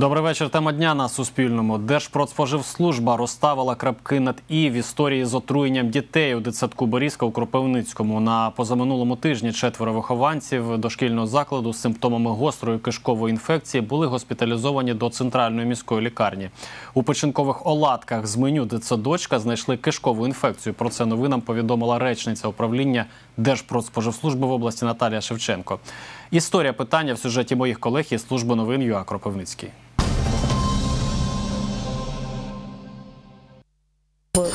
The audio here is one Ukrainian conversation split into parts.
Добрий вечір. Тема дня на Суспільному. Держпродспоживслужба розставила крапки над і в історії з отруєнням дітей у дитсадку Борізька у Кропивницькому. На позаминулому тижні четверо вихованців дошкільного закладу з симптомами гострої кишкової інфекції були госпіталізовані до центральної міської лікарні. У печінкових оладках з меню дитсадочка знайшли кишкову інфекцію. Про це новинам повідомила речниця управління Держпродспоживслужби в області Наталія Шевченко. Історія питання в сюжеті моїх колег із служби новин ЮА Кропивницький.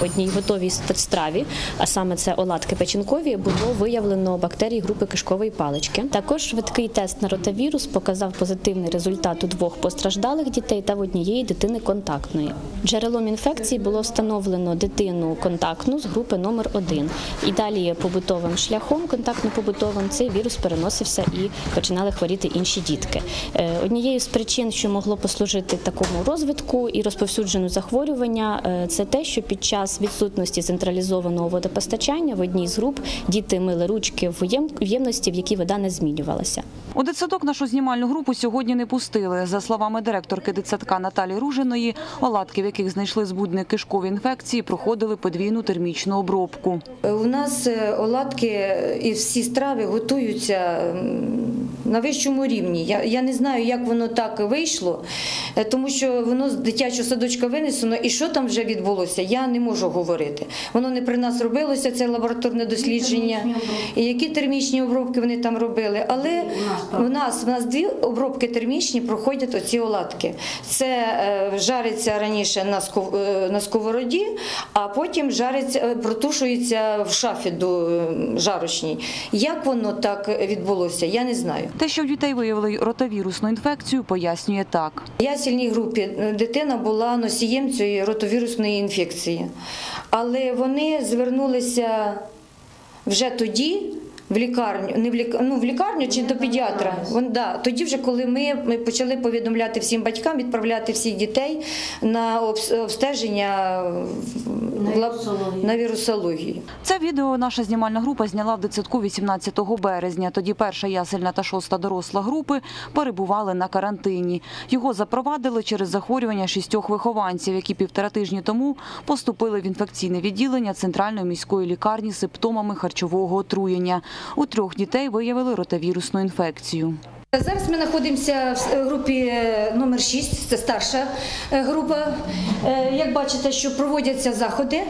Одній готовій страві, а саме це оладки печінкові, було виявлено бактерії групи кишкової палички. Також швидкий тест на ротавірус показав позитивний результат у двох постраждалих дітей та в однієї дитини контактної. Джерелом інфекції було встановлено дитину контактну з групи номер 1 І далі побутовим шляхом, контактно-побутовим, цей вірус переносився і починали хворіти інші дітки. Е, Однією з причин, що могло послужити такому розвитку і розповсюдженню захворювання, е, це те, що під час відсутності централізованого водопостачання в одній з груп діти мили ручки в єм- в ємності, в якій вода не змінювалася. У дитсадок нашу знімальну групу сьогодні не пустили. За словами директорки дитсадка Наталі Ружиної, оладки, в яких знайшли збудник кишкової інфекції, проходили подвійну термічну обробку. У нас е, оладки і всі страви готуються на вищому рівні. Я, я не знаю, як воно так вийшло, е, тому що воно з дитячого садочка винесено, і що там вже відбулося, я не можу говорити. Воно не при нас робилося, це лабораторне дослідження. І які термічні обробки вони там робили. Але в нас, в нас дві обробки термічні проходять оці оладки. Це е, жариться раніше на, сков- е, на сковороді, а потім жариться, е, протушується в шафі до е, жарочній. Як воно так відбулося, я не знаю. Те, що в дітей виявили ротовірусну інфекцію, пояснює так. В ясільній групі дитина була носієм цієї ротовірусної інфекції, але вони звернулися вже тоді. В лікарню, не в лік... ну, в лікарню чи до педіатра. Вон, да. Тоді, вже коли ми, ми почали повідомляти всім батькам, відправляти всіх дітей на обс- обстеження в лаб- на вірусологію. Це відео наша знімальна група зняла в дитсадку 18 березня. Тоді перша ясельна та шоста доросла групи перебували на карантині. Його запровадили через захворювання шістьох вихованців, які півтора тижні тому поступили в інфекційне відділення центральної міської лікарні з симптомами харчового отруєння. У трьох дітей виявили ротавірусну інфекцію. Зараз ми знаходимося в групі е, номер 6, це старша е, група. Е, Як бачите, що проводяться заходи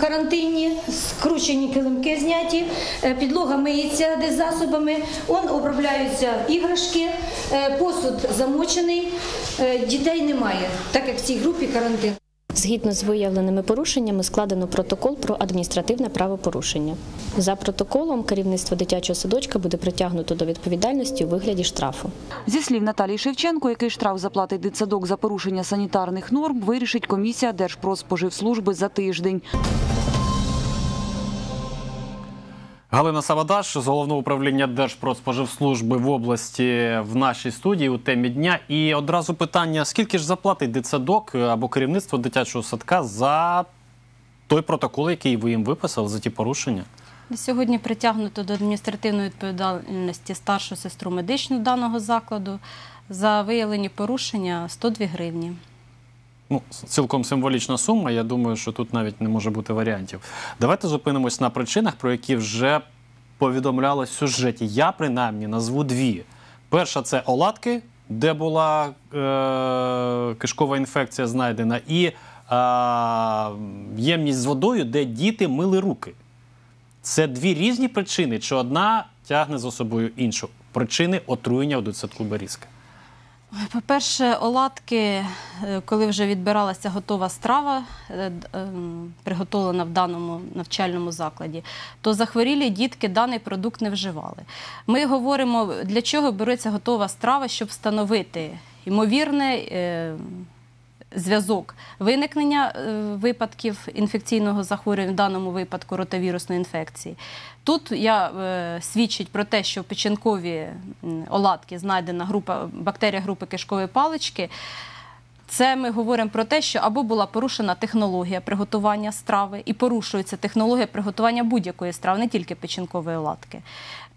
карантинні, скручені килимки зняті, підлога миється десь засобами, он обробляються іграшки, посуд замочений, дітей немає, так як в цій групі карантин. Згідно з виявленими порушеннями складено протокол про адміністративне правопорушення. За протоколом керівництво дитячого садочка буде притягнуто до відповідальності у вигляді штрафу. Зі слів Наталії Шевченко, який штраф заплатить дитсадок за порушення санітарних норм, вирішить комісія Держпродспоживслужби за тиждень. Галина Савадаш з головного управління Держпродспоживслужби в області в нашій студії у темі дня. І одразу питання: скільки ж заплатить дитсадок або керівництво дитячого садка за той протокол, який ви їм виписали, за ті порушення? Сьогодні притягнуто до адміністративної відповідальності старшу сестру медичну даного закладу за виявлені порушення 102 гривні. Ну, цілком символічна сума. Я думаю, що тут навіть не може бути варіантів. Давайте зупинимось на причинах, про які вже повідомлялось в сюжеті. Я принаймні назву дві. Перша це оладки, де була е- кишкова інфекція знайдена, і е- ємність з водою, де діти мили руки. Це дві різні причини, чи одна тягне за собою іншу. Причини отруєння у дитсадку Берізка. По-перше, оладки, е, коли вже відбиралася готова страва, е, ем, приготовлена в даному навчальному закладі, то захворілі дітки даний продукт не вживали. Ми говоримо, для чого береться готова страва, щоб встановити ймовірний е, зв'язок виникнення е, випадків інфекційного захворювання, в даному випадку ротавірусної інфекції. Тут я е, свідчить про те, що в печінкові оладки знайдена група бактерія групи кишкової палички. Це ми говоримо про те, що або була порушена технологія приготування страви, і порушується технологія приготування будь-якої страви, не тільки печінкової оладки.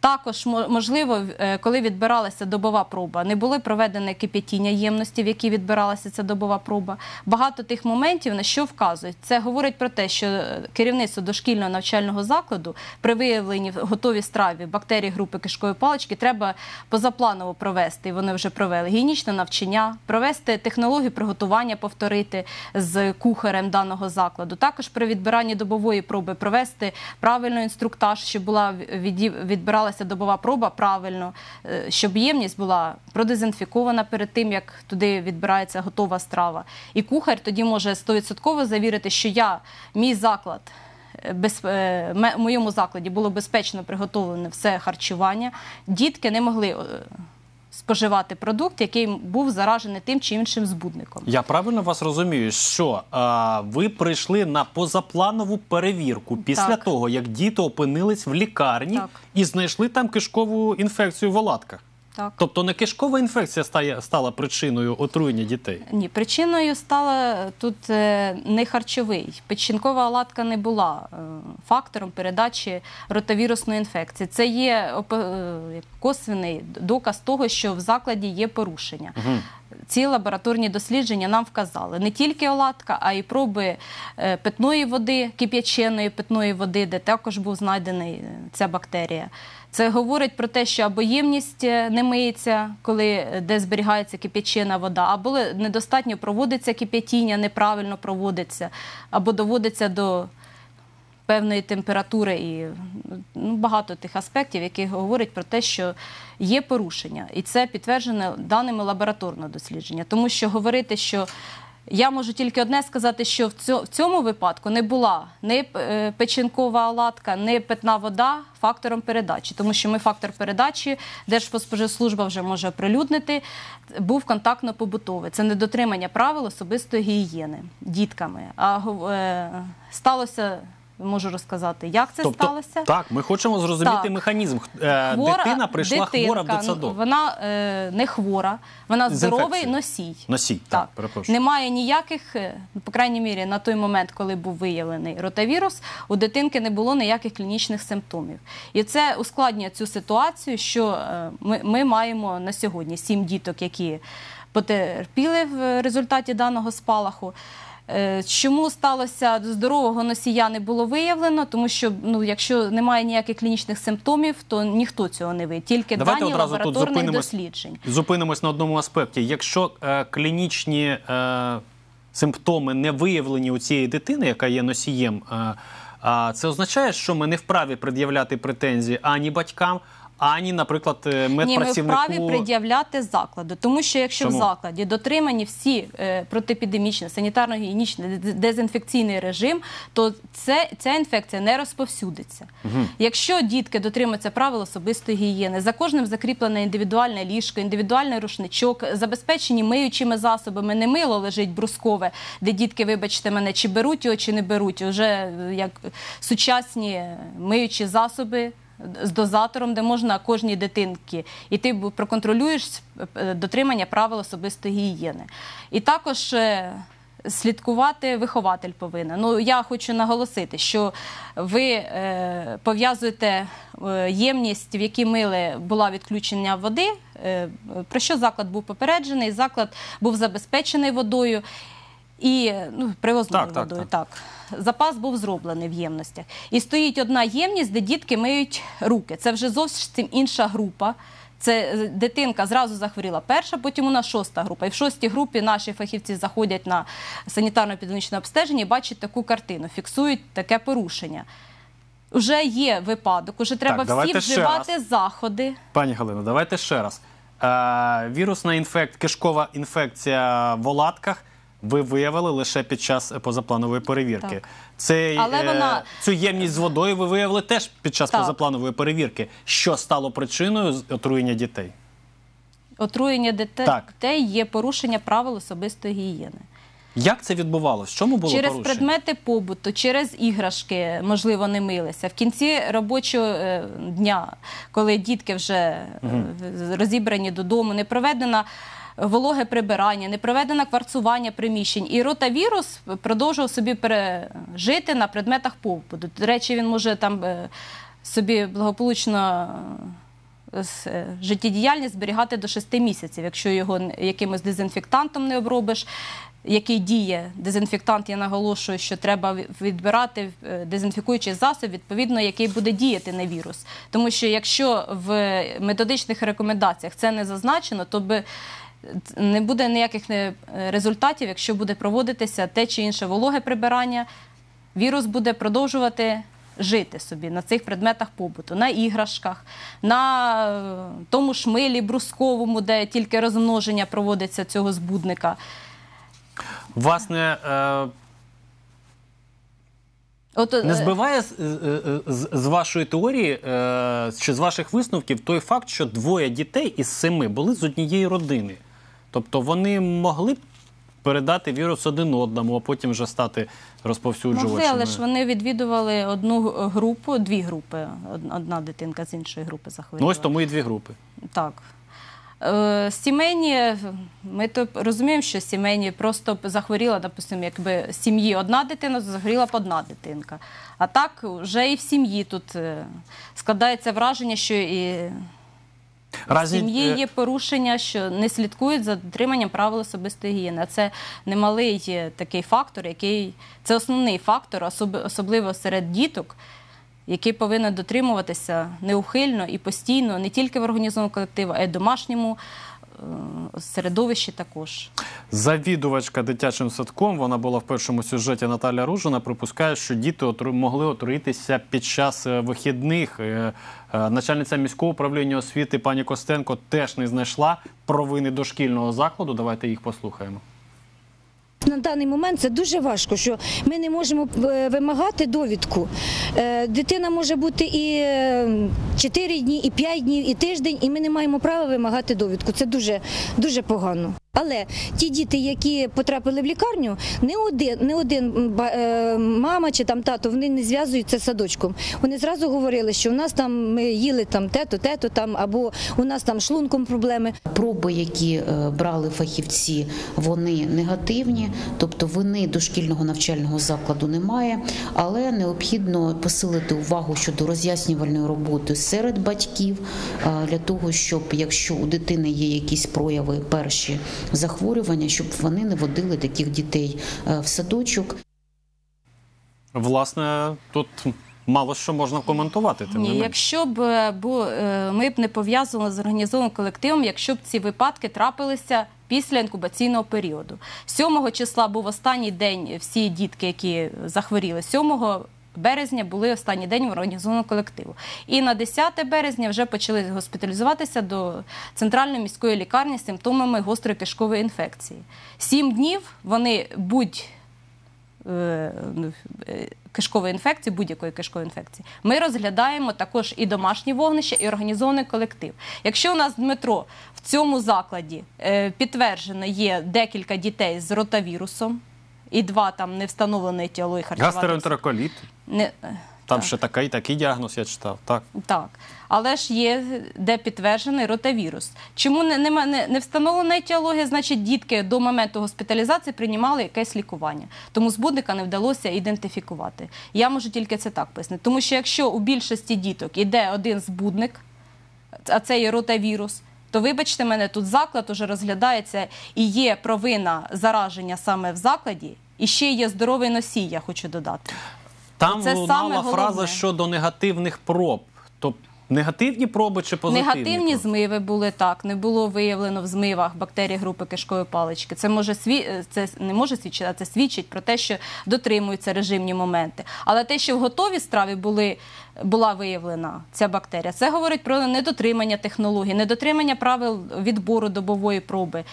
Також можливо, е, коли відбиралася добова проба, не було проведене кип'ятіння ємності, в якій відбиралася ця добова проба. Багато тих моментів на що вказують. Це говорить про те, що е, керівництво дошкільного навчального закладу при виявленні в готовій страві бактерій групи кишкової палички треба позапланово провести. Вони вже провели гігієнічне навчання, провести технологію приготування, повторити з кухарем даного закладу. Також при відбиранні добової проби провести правильно інструктаж, щоб була віді- відбиралася добова проба правильно, е, щоб ємність була продезінфікована перед тим, як туди відбирається готова страва. І кухар тоді може 100% завірити, що я, мій заклад. е, Без, е, в моєму закладі було безпечно приготовлене все харчування. Дітки не могли споживати продукт, який був заражений тим чи іншим збудником. Я правильно вас розумію, що а, ви прийшли на позапланову перевірку після Так. того, як діти опинились в лікарні Так. і знайшли там кишкову інфекцію в оладках. Так. Тобто не кишкова інфекція стає, стала причиною отруєння дітей. Ні, причиною стала тут е, не харчовий. Печінкова оладка не була е, фактором передачі ротавірусної інфекції. Це є е, косвений доказ того, що в закладі є порушення. Ці лабораторні дослідження нам вказали не тільки оладка, а й проби е, питної води, кип'яченої питної води, де також був знайдений е, ця бактерія. Це говорить про те, що або ємність е, не миється, коли е, де зберігається кип'ячена вода, або недостатньо проводиться кип'ятіння, неправильно проводиться, або доводиться до певної температури і ну, багато тих аспектів, які говорять про те, що є порушення, і це підтверджено даними лабораторного дослідження. Тому що говорити, що я можу тільки одне сказати, що в цьо- цьому випадку не була ні е, печінкова оладка, ні питна вода фактором передачі, тому що ми фактор передачі Держпоспоживслужба вже може оприлюднити. Був контактно-побутовий. Це недотримання правил особистої гігієни дітками. А е, сталося, можу розказати, як це тобто, сталося. так, ми хочемо зрозуміти Так. механізм. Е, дитина прийшла хвора в дитинка, дитсадок. ну, Вона е, не хвора, вона здоровий носій. Носій, так, перепрошую. Немає ніяких, е, ну, по крайній мірі, на той момент, коли був виявлений ротавірус, у дитинки не було ніяких клінічних симптомів. І це ускладнює цю ситуацію, що е, ми, ми маємо на сьогодні сім діток, які потерпіли в результаті даного спалаху. Е, Чому сталося здорового носія не було виявлено? Тому що ну, якщо немає ніяких клінічних симптомів, то ніхто цього не виявить. Тільки Давайте дані одразу тут лабораторних зупинимось. досліджень. Зупинимось на одному аспекті. Якщо е, клінічні е, симптоми не виявлені у цієї дитини, яка є носієм, е, а це означає, що ми не вправі пред'являти претензії ані батькам, ані, наприклад, е, Ні, ми вправі пред'являти закладу, тому що якщо Чому? в закладі дотримані всі е, протиепідемічні, санітарно-гігієнічний, дезінфекційний режим, то це, ця інфекція не розповсюдиться. Якщо дітки дотримуються правил особистої гігієни, за кожним закріплене індивідуальне ліжко, індивідуальний рушничок, забезпечені миючими засобами, не мило лежить брускове, де дітки, вибачте мене, чи беруть його, чи не беруть. Уже е, як сучасні миючі засоби з дозатором, де можна кожній дитинці, і ти проконтролюєш е, дотримання правил особистої гігієни. І також. е, Слідкувати вихователь повинен. Ну я хочу наголосити, що ви е, пов'язуєте е, ємність, в якій мили була відключення води. Е, про що заклад був попереджений? Заклад був забезпечений водою і ну, привозною Так, так, водою. Так. Запас був зроблений в ємностях. І стоїть одна ємність, де дітки миють руки. Це вже зовсім інша група. Це е, дитинка зразу захворіла перша, потім у нас шоста група. І в шостій групі наші фахівці заходять на санітарно-епідемічне обстеження і бачать таку картину, фіксують таке порушення. Уже є випадок, уже треба всі давайте ще вживати заходи. Пані Галино, давайте ще раз. Е, вірусна інфек... кишкова інфекція в оладках ви виявили лише під час позапланової перевірки. Так. Цей, Але е, вона- Цю ємність з водою ви виявили теж під час Так. позапланової перевірки. Що стало причиною отруєння дітей? Отруєння Так. дітей є порушення правил особистої гігієни. Як це відбувалося? Чому було через порушення? предмети побуту, через іграшки, можливо, не милися. В кінці робочого е, дня, коли дітки вже е, розібрані додому, не проведена вологе прибирання, не проведено кварцування приміщень. І ротавірус продовжував собі пережити на предметах побуту. До речі, він може там е, собі благополучно е, е, життєдіяльність зберігати до 6 місяців, якщо його якимось дезінфектантом не обробиш. Який діє дезінфектант, я наголошую, що треба відбирати дезінфікуючий засіб, відповідно, який буде діяти на вірус. Тому що якщо в методичних рекомендаціях це не зазначено, то би не буде ніяких е, результатів, якщо буде проводитися те чи інше вологе прибирання, вірус буде продовжувати жити собі на цих предметах побуту, на іграшках, на е, тому ж милі брусковому, де тільки розмноження проводиться цього збудника. Власне, е, От, е, не збиває з, з, з вашої теорії чи з ваших висновків той факт, що двоє дітей із семи були з однієї родини. Тобто вони могли б передати вірус один одному, а потім вже стати розповсюджувачами. Могли, але ж вони відвідували одну групу, дві групи. Одна дитинка з іншої групи Ну захворіла. ось тому і дві групи. Так. Е, Сімейні, ми то розуміємо, що сімейні просто захворіла, допустимо, якби сім'ї одна дитина, захворіла б одна дитинка. А так вже і в сім'ї тут е, складається враження, що і в сім'ї е, є порушення, що не слідкують за дотриманням правил особистої гігієни. А це немалий е, такий фактор, який це основний фактор, особ- особливо серед діток, який повинен дотримуватися неухильно і постійно, не тільки в організованому колективі, а й в домашньому середовищі також. Завідувачка дитячим садком, вона була в першому сюжеті Наталя Ружина, припускає, що діти отру- могли отруїтися під час е, вихідних. Е, е, Начальниця міського управління освіти пані Костенко теж не знайшла провини дошкільного закладу. Давайте їх послухаємо. На даний момент це дуже важко, що ми не можемо е, вимагати довідку. Е, Дитина може бути і 4 дні, і 5 днів, і тиждень, і ми не маємо права вимагати довідку. Це дуже, дуже погано. Але ті діти, які потрапили в лікарню, не один, не один е, мама чи там тато, вони не зв'язуються з садочком. Вони зразу говорили, що у нас там ми їли там те-то, те-то там, або у нас там шлунком проблеми. Проби, які е, брали фахівці, вони негативні, тобто вини дошкільного навчального закладу немає, але необхідно посилити увагу щодо роз'яснювальної роботи серед батьків е, для того, щоб якщо у дитини є якісь прояви перші захворювання, щоб вони не водили таких дітей е, в садочок. Власне, тут мало що можна коментувати. Тим Ні, якщо б е, бу, е, ми б не пов'язували з організованим колективом, якщо б ці випадки трапилися після інкубаційного періоду. 7 числа був останній день всі дітки, які захворіли. 7 березня були останній день в організованого колективу. І на 10 березня вже почали госпіталізуватися до центральної міської лікарні з симптомами гострої кишкової інфекції. Сім днів вони будь е, ну, е, кишкової інфекції, будь-якої кишкової інфекції, ми розглядаємо також і домашні вогнища, і організований колектив. Якщо у нас Дмитро в цьому закладі е, підтверджено є декілька дітей з ротавірусом, і два там не встановлені тіалої харчувати. Гастроентероколіт. Не, Там так. ще такий, такий діагноз я читав. Так. Так, але ж є де підтверджений ротавірус. Чому не, нема- не, не встановлена етіологія? Значить, дітки до моменту госпіталізації приймали якесь лікування. Тому збудника не вдалося ідентифікувати. Я можу тільки це так пояснити. Тому що якщо у більшості діток іде один збудник, а це є ротавірус. То вибачте мене, тут заклад уже розглядається і є провина зараження саме в закладі, і ще є здоровий носій, я хочу додати. Там Це лунала саме головне. фраза щодо негативних проб. Тобто негативні проби чи позитивні? Негативні проби? змиви були так. Не було виявлено в змивах бактерій групи кишкової палички. Це може сві... е, це не може свідчити, а це свідчить про те, що дотримуються режимні моменти. Але те, що в готовій страві були була виявлена ця бактерія, це говорить про недотримання технологій, недотримання правил відбору добової проби.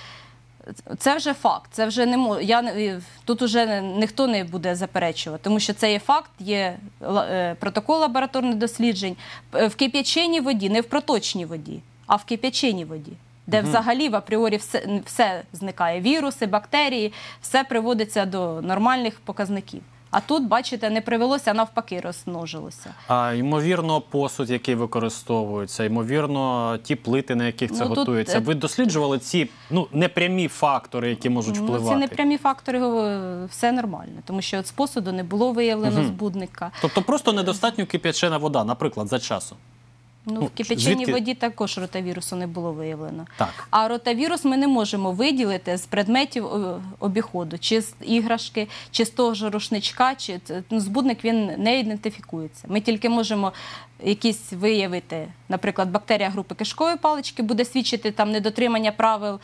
Це вже факт. Це вже не мож... я тут уже ніхто не буде заперечувати, тому що це є факт, є е, протокол лабораторних досліджень Е, в кип'яченій воді, не в проточній воді, а в кип'яченій воді, де взагалі в апріорі все, все зникає: віруси, бактерії, все приводиться до нормальних показників. А тут, бачите, не привелося, а навпаки, розмножилося. А ймовірно, посуд, який використовується, ймовірно, ті плити, на яких це Ну, тут, готується. е, Ви досліджували ці ну непрямі фактори, які можуть впливати? Ну, ці непрямі фактори е, все нормально, тому що от з посуду не було виявлено збудника. Тобто просто недостатньо кип'ячена вода, наприклад, за часом. Ну, Ну, в кипяченій звідки- воді також ротавірусу не було виявлено. Так. А ротавірус ми не можемо виділити з предметів е, обіходу, чи з іграшки, чи з того ж рушничка, чи ну, збудник він не ідентифікується. Ми тільки можемо якісь виявити, наприклад, бактерія групи кишкової палички буде свідчити там недотримання правил.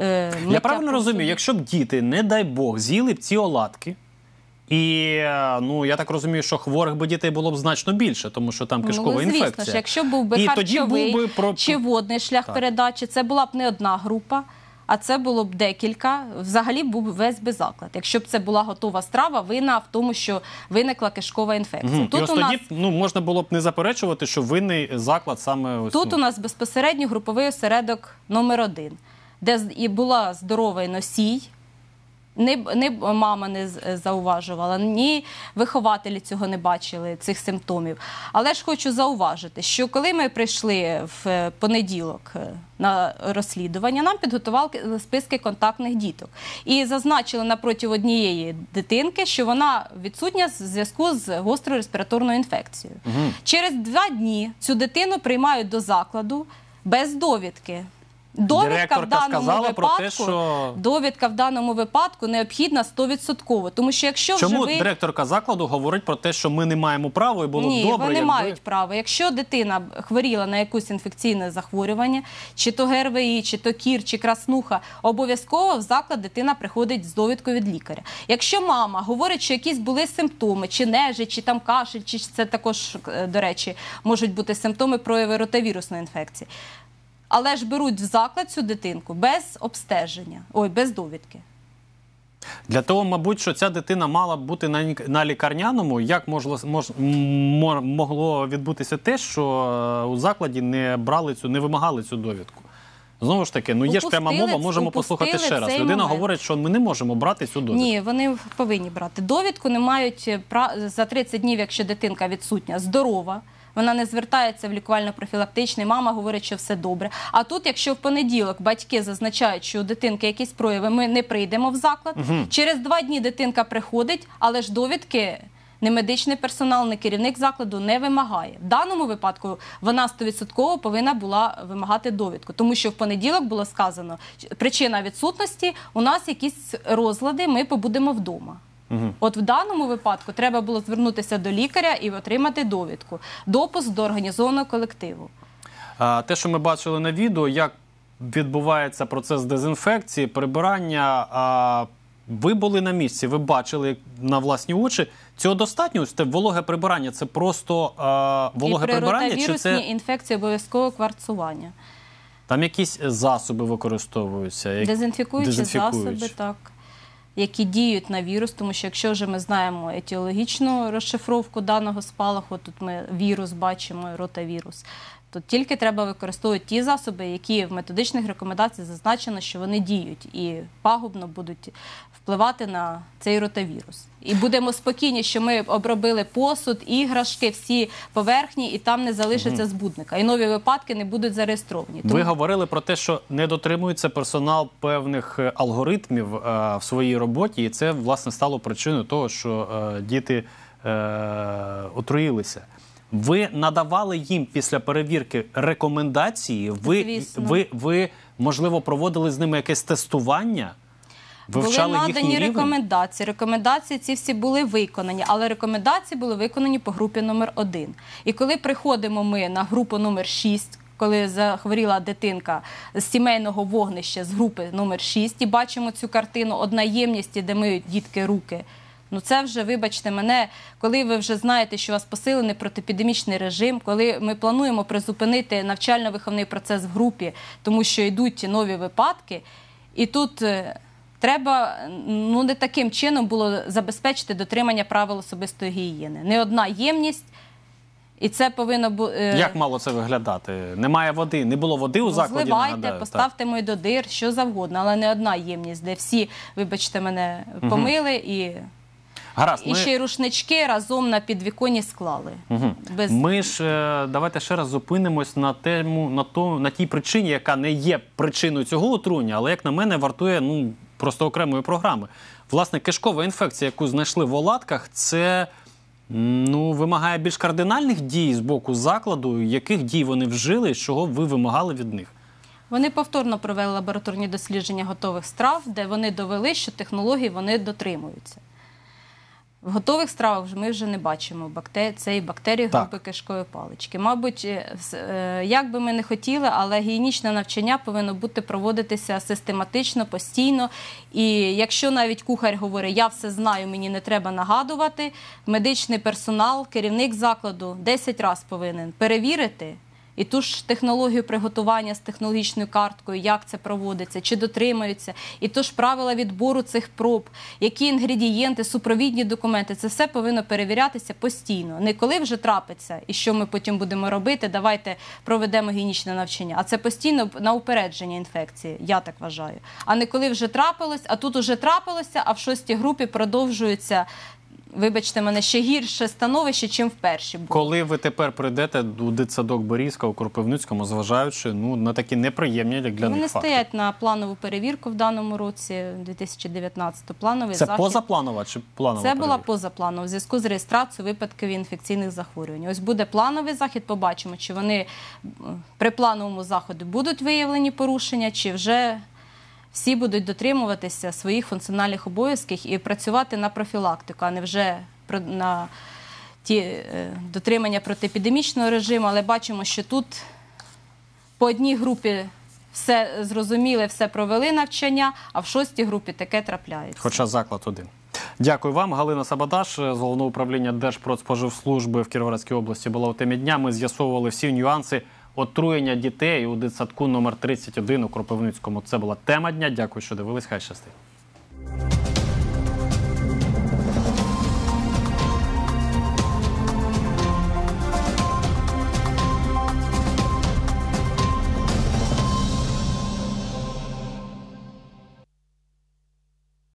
е, Я миття правильно посуду. розумію, якщо б діти, не дай Бог, з'їли б ці оладки. І е, ну я так розумію, що хворих би дітей було б значно більше, тому що там кишкова ну, звісно інфекція. ж, якщо був би І тоді харчовий був би про- чи водний шлях Так. передачі, це була б не одна група, а це було б декілька. Взагалі був весь би заклад. Якщо б це була готова страва, вина в тому, що виникла кишкова інфекція. І Тут ось у нас тоді ну, можна було б не заперечувати, що винний заклад саме ось Тут ну, у нас безпосередньо груповий осередок номер один, де і була здоровий носій. Не, не мама не зауважувала, ні вихователі цього не бачили, цих симптомів. Але ж хочу зауважити, що коли ми прийшли в е, понеділок е, на розслідування, нам підготували списки контактних діток і зазначили напроти однієї дитинки, що вона відсутня в зв'язку з гострою респіраторною інфекцією. Через два дні цю дитину приймають до закладу без довідки. Довідка в даному випадку, про те, що- довідка в даному випадку необхідна 100%. Тому що якщо Чому вже ви... директорка закладу говорить про те, що ми не маємо права і було Ні, б добре, вони якби... мають право. Якщо дитина хворіла на якусь інфекційне захворювання, чи то ГРВІ, чи то кір, чи краснуха, обов'язково в заклад дитина приходить з довідкою від лікаря. Якщо мама говорить, що якісь були симптоми, чи нежить, чи там кашель, чи це також, е, до речі, можуть бути симптоми прояви ротавірусної інфекції. Але ж беруть в заклад цю дитинку без обстеження, ой, без довідки. Для того, мабуть, що ця дитина мала б бути на, на лікарняному, як могло, мож, могло відбутися те, що е, у закладі не брали цю, не вимагали цю довідку. Знову ж таки, ну є ж пряма мова, можемо послухати ще раз. Людина момент. говорить, що ми не можемо брати цю довідку. Ні, вони повинні брати довідку. Не мають е, за 30 днів, якщо дитинка відсутня, здорова. Вона не звертається в лікувально-профілактичний, мама говорить, що все добре. А тут, якщо в понеділок батьки зазначають, що у дитинки якісь прояви, ми не прийдемо в заклад. Через два дні дитинка приходить, але ж довідки не медичний персонал, не керівник закладу не вимагає. В даному випадку вона 100% повинна була вимагати довідку, тому що в понеділок було сказано, причина відсутності у нас якісь розлади, ми побудемо вдома. От в даному випадку треба було звернутися до лікаря і отримати довідку. Допуск до організованого колективу. А, те, що ми бачили на відео, як відбувається процес дезінфекції, прибирання. А, ви були на місці, ви бачили на власні очі. Цього достатньо? Ось те вологе прибирання це просто а, вологе і прибирання, чи це інфекції обов'язково кварцування. там якісь засоби використовуються? як- дезінфікуючі? засоби, так. Які діють на вірус, тому що якщо вже ми знаємо етіологічну розшифровку даного спалаху, тут ми вірус бачимо, ротавірус, то тільки треба використовувати ті засоби, які в методичних рекомендаціях зазначено, що вони діють і пагубно будуть впливати на цей ротавірус. І будемо спокійні, що ми обробили посуд, іграшки, всі поверхні, і там не залишиться збудника. І нові випадки не будуть зареєстровані. Ви говорили про те, що не дотримується персонал певних е, алгоритмів е, в своїй роботі, і це власне стало причиною того, що е, діти е, отруїлися. Ви надавали їм після перевірки рекомендації. Ви, Звісно. ви, ви можливо проводили з ними якесь тестування? Вивчали були надані рекомендації. Рекомендації ці всі були виконані, але рекомендації були виконані по групі номер 1 І коли приходимо ми на групу номер 6 коли захворіла дитинка з сімейного вогнища з групи номер 6 і бачимо цю картину Однаємність, де миють дітки руки. Ну це вже, вибачте мене, коли ви вже знаєте, що у вас посилений протиепідемічний режим, коли ми плануємо призупинити навчально-виховний процес в групі, тому що йдуть нові випадки, і тут е, треба ну не таким чином було забезпечити дотримання правил особистої гігієни. Не одна ємність, і це повинно бути. Як мало це виглядати? Немає води, не було води у закладі. Зливайте, поставте мої додир, що завгодно, але не одна ємність, де всі, вибачте мене, помили і Гаразд, І ми- ще й рушнички разом на підвіконні склали. Угу. Без... Ми ж е, давайте ще раз зупинимось на тему на то на тій причині, яка не є причиною цього отруєння, але як на мене вартує ну просто окремої програми. Власне, кишкова інфекція, яку знайшли в оладках, це ну вимагає більш кардинальних дій з боку закладу. Яких дій вони вжили, чого ви вимагали від них? Вони повторно провели лабораторні дослідження готових страв, де вони довели, що технології вони дотримуються. В готових стравах ми вже не бачимо бактер... цієї бактерії групи кишкової палички. Мабуть, е, е, як би ми не хотіли, але гігієнічне навчання повинно бути проводитися систематично, постійно. І якщо навіть кухар говорить, я все знаю, мені не треба нагадувати, медичний персонал, керівник закладу 10 разів повинен перевірити. І ту ж технологію приготування з технологічною карткою, як це проводиться, чи дотримуються, і ту ж правила відбору цих проб, які інгредієнти, супровідні документи, це все повинно перевірятися постійно. Не коли вже трапиться, і що ми потім будемо робити, давайте проведемо гігієнічне навчання. А це постійно на упередження інфекції, я так вважаю. А не коли вже трапилось, а тут уже трапилося, а в шостій групі продовжується. Вибачте мене ще гірше становище, чим в першій було. Коли ви тепер прийдете у дитсадок Борізька у Кропивницькому, зважаючи ну на такі неприємні як для Вони них факти? стоять на планову перевірку в даному році, 2019 плановий Це захід. позапланова чи планова? Це була перевірка? позапланова в зв'язку з реєстрацією випадків інфекційних захворювань. Ось буде плановий захід. Побачимо, чи вони при плановому заході будуть виявлені порушення, чи вже всі будуть дотримуватися своїх функціональних обов'язків і працювати на профілактику, а не вже на ті е, дотримання протиепідемічного режиму. Але бачимо, що тут по одній групі все зрозуміли, все провели навчання, а в шостій групі таке трапляється. Хоча заклад один. Дякую вам, Галина Сабадаш з головного управління Держпродспоживслужби в Кіровоградській області була у темі дня. Ми з'ясовували всі нюанси отруєння дітей у дитсадку номер 31 у Кропивницькому. Це була тема дня. Дякую, що дивились. Хай щастить.